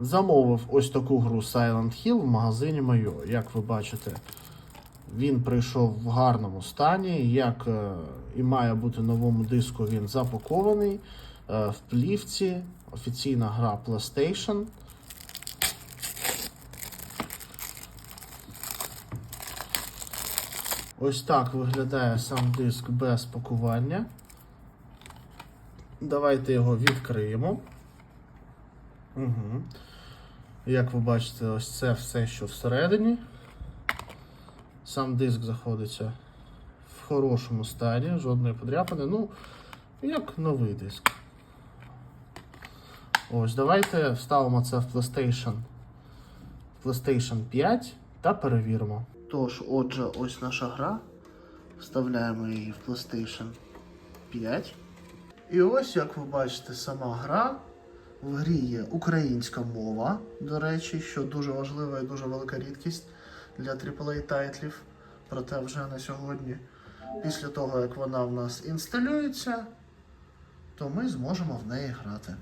Замовив ось таку гру Silent Hill в магазині Майо. Як ви бачите, він прийшов в гарному стані. Як е, і має бути новому диску, він запакований е, в плівці. Офіційна гра PlayStation. Ось так виглядає сам диск без пакування. Давайте його відкриємо. Угу. Як ви бачите, ось це все, що всередині. Сам диск знаходиться в хорошому стані, жодної подряпини. Ну, як новий диск. Ось, давайте вставимо це в PlayStation, PlayStation 5 та перевіримо. Тож, отже, ось наша гра. Вставляємо її в PlayStation 5. І ось, як ви бачите, сама гра. В грі є українська мова, до речі, що дуже важлива і дуже велика рідкість для AAA тайтлів. Проте вже на сьогодні, після того як вона в нас інсталюється, то ми зможемо в неї грати.